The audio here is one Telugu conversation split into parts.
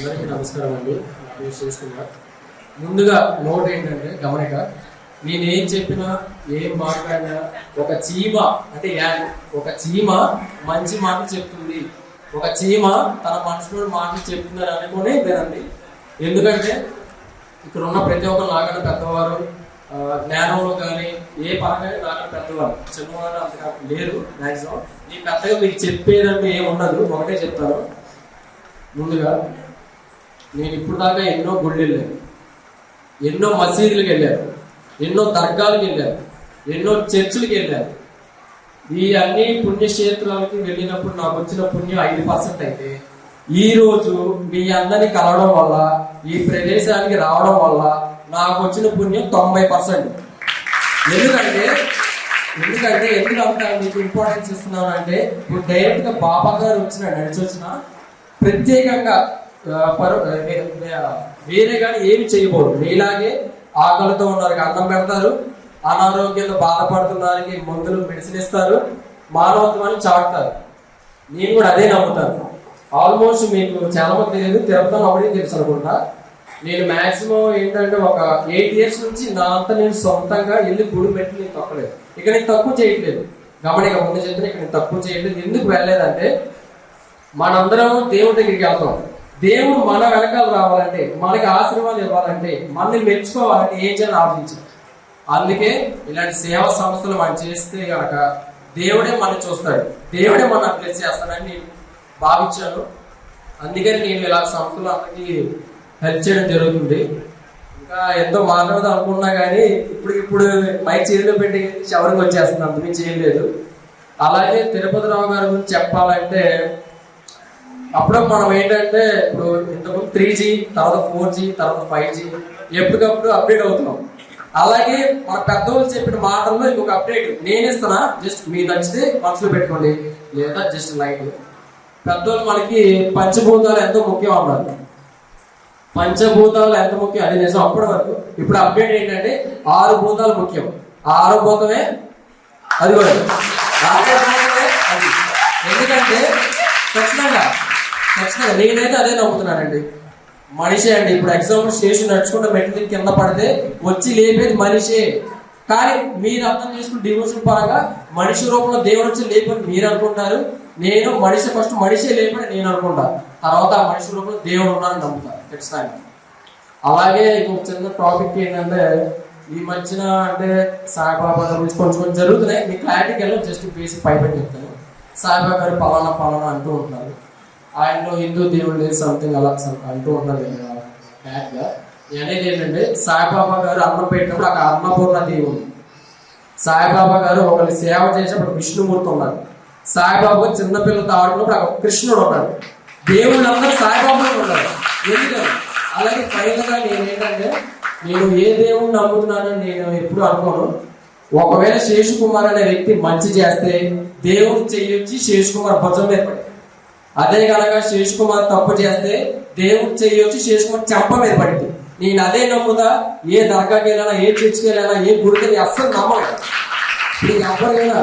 అందరికీ నమస్కారం అండి. నా పేరు శేష్ కుమార్ ముందుగా నోట్ ఏంటంటే గమనిక నేను ఏం చెప్పినా ఏం మాట్లాడినా ఒక చీమ అంటే యాడ్ ఒక చీమ మంచి మాట చెప్తుంది. ఒక చీమ తన మనసులో మాట చెప్తున్నారు అనుకునే వినండి. ఎందుకంటే ఇక్కడ ఉన్న ప్రతి ఒక్కరు నాకన్నా పెద్దవారు జ్ఞానంలో కానీ ఏ పరంగా నాకన్నా పెద్దవారు చిన్నవారు అంతగా లేరు మ్యాక్సిమం ఈ పెద్దగా మీకు చెప్పేదంటే ఏమి ఉండదు ఒకటే చెప్తాను. ముందుగా నేను ఇప్పుడు దాకా ఎన్నో గుళ్ళు వెళ్ళాను ఎన్నో మసీదులకు వెళ్ళాను. ఎన్నో దర్గాలకు వెళ్ళాను. ఎన్నో చర్చిలకు వెళ్ళాను. ఈ అన్ని పుణ్యక్షేత్రాలకి వెళ్ళినప్పుడు నాకు వచ్చిన పుణ్యం ఐదు పర్సెంట్ అయితే ఈ రోజు మీ అందరిని కలవడం వల్ల ఈ ప్రదేశానికి రావడం వల్ల నాకు వచ్చిన పుణ్యం తొంభై పర్సెంట్. ఎందుకంటే ఎందుకంటే ఎందుకు అంత మీకు ఇంపార్టెన్స్ ఇస్తున్నాను అంటే ఇప్పుడు డైరెక్ట్గా బాబా గారు వచ్చిన నడిచి వచ్చిన ప్రత్యేకంగా వేరే కానీ ఏమి చేయబోరు మీలాగే ఆకలితో ఉన్నారు అన్నం పెడతారు అనారోగ్యంతో బాధపడుతున్నారికి మందులు మెడిసిన్ ఇస్తారు మానవత్వాన్ని చాటుతారు. నేను కూడా అదే నమ్ముతాను. ఆల్మోస్ట్ మీకు చాలా మంది తెలియదు తిరుపతి ఒకటి తెలుసు అనుకుంటా. నేను మాక్సిమం ఏంటంటే ఒక ఎయిట్ ఇయర్స్ నుంచి నా అంతా నేను సొంతంగా వెళ్ళి గుడి పెట్టి నేను తొక్కలేదు. ఇక్కడ నేను తక్కువ చేయట్లేదు. గమనిక ముందు చెప్తే ఇక్కడ నేను తక్కువ చేయట్లేదు. ఎందుకు వెళ్ళలేదంటే మనందరం దేవుడి దగ్గరికి వెళ్తాం. దేవుడు మన వెనకాల రావాలంటే మనకి ఆశీర్వాదం ఇవ్వాలంటే మనల్ని మెచ్చుకోవాలంటే ఏం చేయాలని ఆలోచించాలి అందుకే ఇలాంటి సేవా సంస్థలు మనం చేస్తే గనక దేవుడే మనం చూస్తాడు. దేవుడే మన ప్లేస్ చేస్తాడని నేను భావించాను. అందుకని నేను ఇలా సంస్థలు అందరికీ హెల్ప్ చేయడం జరుగుతుంది. ఇంకా ఎంతో మాట్లాడదాం అనుకున్నా కానీ ఇప్పుడు ఇప్పుడు మై చేతిలో పెట్టి ఎవరికి వచ్చేస్తుంది అంతమించి ఏం లేదు అలాగే తిరుపతి రావు గారి గురించి చెప్పాలంటే అప్పుడు మనం ఏంటంటే ఇప్పుడు ఇంతకు త్రీ జీ తర్వాత ఫోర్ జీ తర్వాత ఫైవ్ జీ ఎప్పటికప్పుడు అప్డేట్ అవుతున్నాం. అలాగే మన పెద్దవాళ్ళు చెప్పిన మాటల్లో ఇంకొక అప్డేట్ నేను ఇస్తున్నా జస్ట్ మీరు నచ్చితే మనసులో పెట్టుకోండి. లేదా జస్ట్ లైట్ పెద్దోళ్ళు మనకి పంచభూతాలు ఎంతో ముఖ్యం అన్నారు. పంచభూతాలు ఎంత ముఖ్యం? అది నిజం అప్పటి వరకు. ఇప్పుడు అప్డేట్ ఏంటంటే ఆరు భూతాలు ముఖ్యం. ఆరు భూతమే అది కూడా అది. ఎందుకంటే ఖచ్చితంగా ఖచ్చితంగా నేనైతే అదే నమ్ముతున్నానండి. మనిషే అండి. ఇప్పుడు ఎగ్జాంపుల్ స్టేషన్ నడుచుకుంటే మెట్లు కింద పడితే వచ్చి లేపేది మనిషే. కానీ మీరు అర్థం చేసుకుని డివోషన్ పరంగా మనిషి రూపంలో దేవుడు వచ్చి లేపని మీరు అనుకుంటారు. నేను మనిషి ఫస్ట్ మనిషే లేపని నేను అనుకుంటా. తర్వాత ఆ మనిషి రూపంలో దేవుడు ఉన్నారని నమ్ముతాను ఖచ్చితంగా అలాగే ఇంకొక చిన్న టాపిక్ ఏంటంటే ఈ మధ్యన అంటే సాయిబాబా గురించి కొంచెం కొంచెం జరుగుతున్నాయి. మీ క్లారిటీకి వెళ్ళి జస్ట్ బేసిక్ పైపై చెప్తాను. సాయిబాబా గారు పలానా పలానా అంటూ ఉంటున్నారు. ఆయనలో హిందూ దేవుడు సంథింగ్ అలా అంటూ ఉంటారు బ్యాడ్గా అనేది ఏంటంటే సాయిబాబా గారు అన్నం పెట్టినప్పుడు అక్కడ అన్నపూర్ణ దేవుడు సాయిబాబా గారు ఒకరి సేవ చేసినప్పుడు విష్ణుమూర్తి ఉన్నారు. సాయిబాబా చిన్నపిల్లలతో ఆడుకున్నప్పుడు అక్కడ కృష్ణుడు ఉన్నాడు. దేవుళ్ళందరూ సాయిబాబా ఉన్నారు. ఎందుకని? అలాగే ఫైనల్గా నేను ఏంటంటే నేను ఏ దేవుణ్ణి నమ్ముతున్నానని నేను ఎప్పుడు అనుకోను. ఒకవేళ శేషు కుమార్ అనే వ్యక్తి మంచి చేస్తే దేవుడు చేయొచ్చి శేషు కుమార్ భుజం ఏర్పడి అదే కనుక శేష్ కుమార్ తప్పు చేస్తే దేవుడు చేయొచ్చు శేష్ కుమార్ చెంప మీద పడింది. నేను అదే నమ్ముతా ఏ దర్గాకి వెళ్ళినా ఏ చర్చికి వెళ్ళినా ఏ గుడికి అస్సలు నమ్మను. ఇప్పుడు ఎవరైనా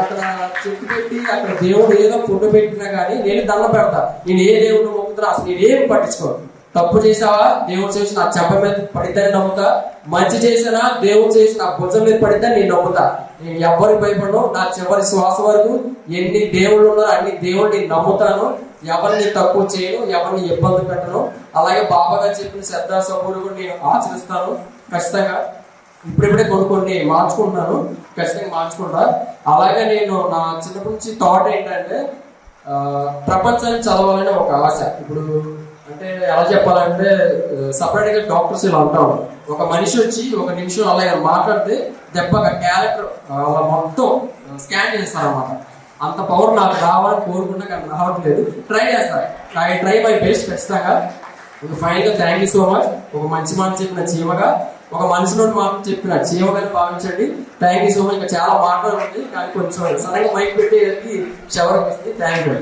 అక్కడ చెట్టు పెట్టి అక్కడ దేవుడు ఏదో ఫోటో పెట్టినా కానీ నేను దండం పెడతా. నేను ఏ దేవుడిని మొక్కుతున్నా అసలు నేను ఏం పట్టించుకోను. తప్పు చేసావా దేవుడు చేసి నా చెప్ప మీద పడిద్దని నమ్ముతా? మంచి చేసినా దేవుడు చేసి నా భుజం మీద పడిద్దని నేను నమ్ముతా. నేను ఎవరికి భయపడను. నా చివరి శ్వాస వరకు ఎన్ని దేవుళ్ళు ఉన్నారో అన్ని దేవుళ్ళు నేను నమ్ముతాను. ఎవరిని తక్కువ చేయను ఎవరిని ఇబ్బంది పెట్టను. అలాగే బాబాగా చెప్పిన శ్రద్ధా సభ్యులు కూడా నేను ఆచరిస్తాను. ఖచ్చితంగా ఇప్పుడిప్పుడే కొన్ని కొన్ని మార్చుకుంటున్నాను. ఖచ్చితంగా మార్చుకుంటా. అలాగే నేను నా చిన్నప్పటి నుంచి థాట్ ఏంటంటే ప్రపంచాన్ని చదవాలని ఒక ఆశ. ఇప్పుడు అంటే ఎలా చెప్పాలంటే సపరేట్గా డాక్టర్స్ ఇలా అంటాం ఒక మనిషి వచ్చి ఒక నిమిషం అలా మాట్లాడితే దెబ్బగా క్యారెక్టర్ అలా మొత్తం స్కాన్ చేస్తారు అనమాట అంత పవర్ నాకు రావాలని కోరుకున్నా కానీ రావట్లేదు. ట్రై చేస్తాను ఐ ట్రై మై బెస్ట్ ఖచ్చితంగా. ఒక ఫైనల్గా థ్యాంక్ యూ సో మచ్ ఒక మంచి మాట చెప్పిన చీమగా ఒక మనిషిలో మాట చెప్పిన చీమగా భావించండి. థ్యాంక్ యూ సో మచ్ ఇంకా చాలా మాట్లాడుతుంది కానీ కొంచెం సడన్ మైక్ పెట్టి షవర్ వస్తుంది. Thank you